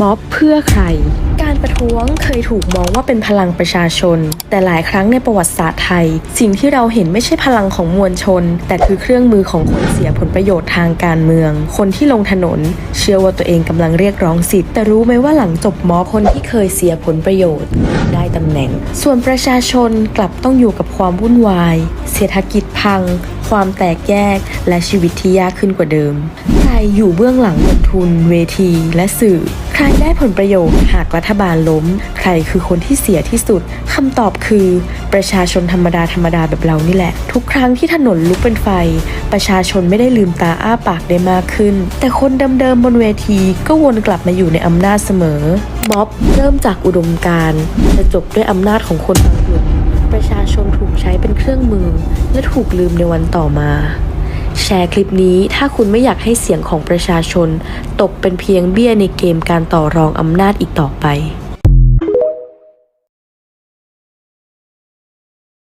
ม็อบเพื่อใคร การประท้วงเคยถูกมองว่าเป็นพลังประชาชน แต่หลายครั้งในประวัติศาสตร์ไทย สิ่งที่เราเห็นไม่ใช่พลังของมวลชน แต่คือเครื่องมือของคนเสียผลประโยชน์ทางการเมือง คนที่ลงถนน เชื่อว่าตัวเองกำลังเรียกร้องสิทธิ์แต่รู้ไหมว่าหลังจบม็อบคนที่เคยเสียผลประโยชน์ ได้ตำแหน่ง ส่วนประชาชนกลับต้องอยู่กับความวุ่นวาย เศรษฐกิจพัง ความแตกแยก และชีวิตที่ยากขึ้นกว่าเดิมใครอยู่เบื้องหลังเงินทุน เวที และสื่อ ใครได้ผลประโยชน์หากรัฐบาลล้ม ใครคือคนที่เสียที่สุดคำตอบคือ ประชาชนธรรมดาธรรมดาแบบเรานี่แหละ ทุกครั้งที่ถนนลุกเป็นไฟ ประชาชนไม่ได้ลืมตาอ้าปากได้มากขึ้น แต่คนเดิมๆบนเวทีก็วนกลับมาอยู่ในอำนาจเสมอม็อบเริ่มจากอุดมการณ์จะจบด้วยอำนาจของคนบางกลุ่มประชาชนถูกใช้เป็นเครื่องมือ และถูกลืมในวันต่อมา แชร์คลิปนี้ถ้าคุณไม่อยากให้เสียงของประชาชน ตกเป็นเพียงเบี้ยในเกมการต่อรองอำนาจอีกต่อไป